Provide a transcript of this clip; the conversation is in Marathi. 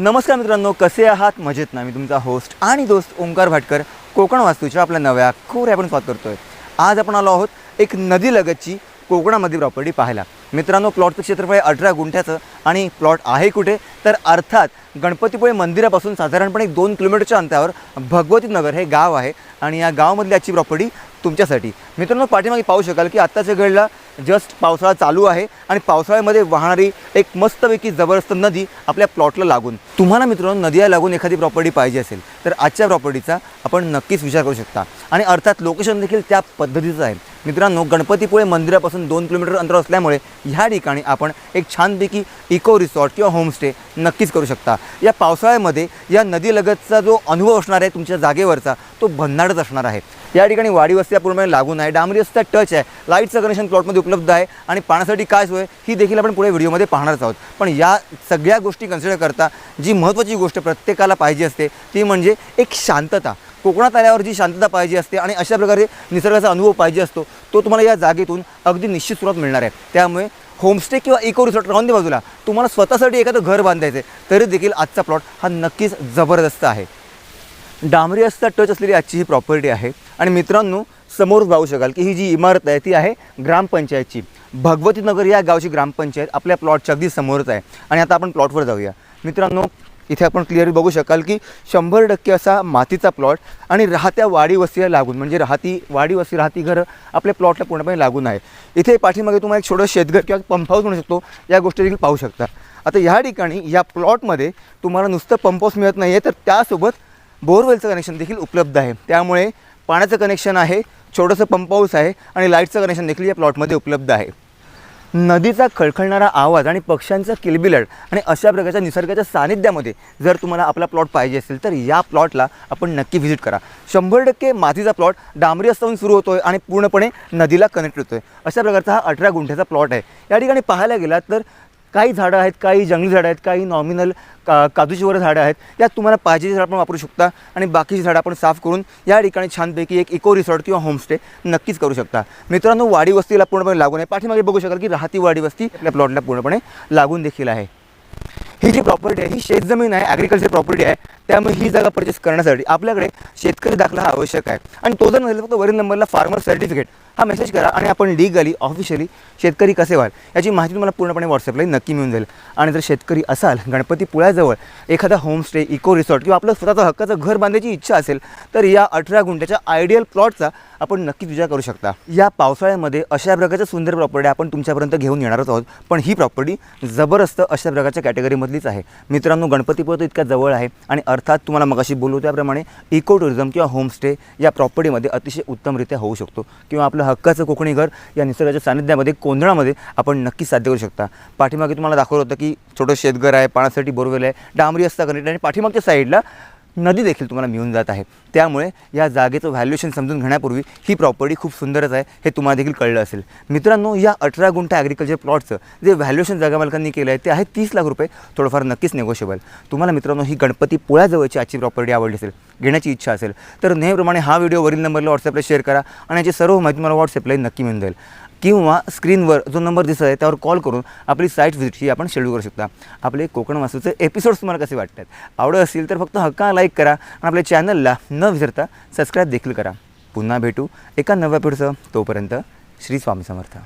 नमस्कार मित्रांनो कसे आहात? मजेत ना मी तुमचा होस्ट आणि दोस्त ओंकार भाटकर कोकण वास्तूच्या आपल्या नव्या खोऱ्या आपण स्वागत करतोय. आज आपण आलो आहोत एक नदीलगतची कोकणामध्ये प्रॉपर्टी पाहायला. मित्रांनो प्लॉटचं क्षेत्रफळ आहे अठरा गुंठ्याचं आणि प्लॉट आहे कुठे? तर अर्थात गणपतीपुळे मंदिरापासून साधारणपणे एक दोन किलोमीटरच्या अंतरावर भगवती नगर हे गाव आहे आणि या गावामधली आजची प्रॉपर्टी तुमच्यासाठी. मित्रांनो पाठीमागे पाहू शकाल की आत्ताच्या घडला जस्ट पावसाळा चालू आहे आणि पावसाळ्यामध्ये वाहणारी एक मस्तपैकी जबरदस्त नदी आपल्या प्लॉटला लागून. तुम्हाला मित्रांनो नदीला लागून एखादी प्रॉपर्टी पाहिजे असेल तर आजच्या प्रॉपर्टीचा आपण नक्कीच विचार करू शकता. आणि अर्थात लोकेशन देखील त्या पद्धतीचं आहे. मित्रांनो गणपतीपुळे मंदिरापासून दोन किलोमीटर अंतर असल्यामुळे ह्या ठिकाणी आपण एक छानपैकी इको रिसॉर्ट किंवा होमस्टे नक्कीच करू शकता. या पावसाळ्यामध्ये या नदीलगतचा जो अनुभव असणार आहे तुमच्या जागेवरचा तो भन्नाटच असणार आहे. या ठिकाणी वाडी वस्त्या पूर्णपणे लागून आहे. डांबरी रस्ता टच आहे. लाईटचं कनेक्शन प्लॉटमध्ये उपलब्ध आहे आणि पाण्यासाठी काय सोय ही देखील आपण पुढे व्हिडिओमध्ये पाहणारच आहोत. पण या सगळ्या गोष्टी कन्सिडर करता जी महत्त्वाची गोष्ट प्रत्येकाला पाहिजे असते ती म्हणजे एक शांतता. कोकणात आल्यावर जी शांतता पाहिजे असते आणि अशा प्रकारे निसर्गाचा अनुभव पाहिजे असतो तो तुम्हाला या जागेतून अगदी निश्चित स्वरूपात मिळणार आहे. त्यामुळे होमस्टे किंवा इको रिसॉर्ट राहून बाजूला. तुम्हाला स्वतःसाठी एखादं घर बांधायचं आहे तरी देखील आजचा प्लॉट हा नक्कीच जबरदस्त आहे. डांबरी असता टच असलेली आजची ही प्रॉपर्टी आहे. आणि मित्रांनो समोर पाहू शकाल की ही जी इमारत आहे ती आहे ग्रामपंचायतची. भगवती नगर या गावची ग्रामपंचायत आपल्या प्लॉटच्या अगदी समोरच आहे. आणि आता आपण प्लॉटवर जाऊया. मित्रांनो इथे आपण क्लिअरली बघू शकाल की शंभर टक्के असा मातीचा प्लॉट आणि राहत्या वाडी वस्तीला लागून म्हणजे राहती वाडी वस्ती राहती घरं आपल्या प्लॉटला पूर्णपणे लागून आहे. इथे पाठीमागे तुम्हाला एक छोटं शेतघर किंवा पंप हाऊस म्हणू शकतो. या गोष्टी देखील पाहू शकता. आता ह्या ठिकाणी या प्लॉटमध्ये तुम्हाला नुसतं पंप हाऊस मिळत नाही आहे तर त्यासोबत बोरवेलचं कनेक्शन देखील उपलब्ध आहे. त्यामुळे पाण्याचं कनेक्शन आहे छोटंसं पंप हाऊस आहे आणि लाईटचं कनेक्शन देखील या प्लॉटमध्ये उपलब्ध आहे. नदीचा खळखळणारा आवाज आणि पक्ष्यांचा किलबिलड आणि अशा प्रकारच्या निसर्गाच्या सानिध्यामध्ये जर तुम्हाला आपला प्लॉट पाहिजे असेल तर या प्लॉटला आपण नक्की व्हिजिट करा. शंभर टक्के मातीचा प्लॉट डांबरी असताहून सुरू होतो आहे आणि पूर्णपणे नदीला कनेक्ट होतो आहे अशा प्रकारचा हा अठरा गुंठ्याचा प्लॉट आहे. या ठिकाणी पाहायला गेलात तर काही झाडं आहेत काही जंगली झाडं आहेत काही नॉमिनल का काजूची वगैरे झाडं आहेत. यात तुम्हाला पाहिजे झाडं आपण वापरू शकता आणि बाकीची झाडं आपण साफ करून या ठिकाणी छानपैकी एक इको रिसॉर्ट किंवा होमस्टे नक्कीच करू शकता. मित्रांनो वाडी वस्तीला पूर्णपणे लागून आहे. पाठीमागे बघू शकाल की राहती वाडी वस्ती आपल्या प्लॉटला पूर्णपणे लागून देखील आहे. ही जी प्रॉपर्टी आहे ही शेतजमीन आहे ॲग्रिकल्चर प्रॉपर्टी आहे. त्यामुळे ही जागा परचेस करण्यासाठी आपल्याकडे शेतकरी दाखला हा आवश्यक आहे. आणि तो जर नसेल फक्त वरील नंबरला फार्मर सर्टिफिकेट हा मेसेज करा आणि आपण लिगली ऑफिशियली शेतकरी कसे व्हाल याची माहिती तुम्हाला पूर्णपणे व्हॉट्सअपला नक्की मिळून जाईल. आणि जर शेतकरी असाल गणपती पुळ्याजवळ एखादा होमस्टे इको रिसॉर्ट किंवा आपलं स्वतःचं हक्काचं घर बांधायची इच्छा असेल तर या अठरा गुंठ्याच्या आयडियल प्लॉटचा आपण नक्कीच विचार करू शकता. या पावसाळ्यामध्ये अशा प्रकारच्या सुंदर प्रॉपर्टी आपण तुमच्यापर्यंत घेऊन येणारच आहोत. पण ही प्रॉपर्टी जबरदस्त अशा प्रकारच्या कॅटेगरीमधलीच आहे. मित्रांनो गणपतीपुळे तर इतक्या जवळ आहे आणि अर्थात तुम्हाला मगाशी बोलू त्याप्रमाणे इको टुरिझम किंवा होमस्टे या प्रॉपर्टीमध्ये अतिशय उत्तमरित्या होऊ शकतो. किंवा आपलं हक्काचं कोकणी घर या निसर्गाच्या सानिध्यामध्ये कोंदळामध्ये आपण नक्कीच साध्य करू शकता. पाठीमागे तुम्हाला दाखवलं होतं की छोटं शेतघर आहे पाण्यासाठी बोरवेल आहे डांबरी असता कनेक्ट आणि पाठीमागच्या साईडला नदी देखील तुम्हाला मिळून जात आहे. त्यामुळे या जागेचं व्हॅल्युएशन समजून घेण्यापूर्वी ही प्रॉपर्टी खूप सुंदरच आहे हे तुम्हाला देखील कळलं असेल. मित्रांनो या अठरा गुंठा ॲग्रिकल्चर प्लॉटचं जे व्हॅल्युएशन जागा मालकांनी केलं आहे ते आहे तीस लाख रुपये थोडंफार नक्कीच नेगोशिएबल तुम्हाला मित्रांनो ही गणपती पुळ्याजवळची आजची प्रॉपर्टी आवडली असेल घेण्याची इच्छा असेल तर नेहमीप्रमाणे हा व्हिडिओ वरील नंबरला व्हॉट्सअपला शेअर करा आणि याची सर्व माहिती मला व्हॉट्सअपला नक्की मिळून जाईल. किंवा स्क्रीनवर जो नंबर दिसत आहे त्यावर कॉल करून आपली साईट व्हिजिट ही आपण शेड्यूल करू शकता. आपले कोकण वास्तूचे एपिसोड्स तुम्हाला कसे वाटतात? आवडत असतील तर फक्त हक्का लाईक करा आणि आपल्या चॅनलला न विसरता सबस्क्राईब देखील करा. पुन्हा भेटू एका नव्या पिढीचं तोपर्यंत श्री स्वामी समर्थ.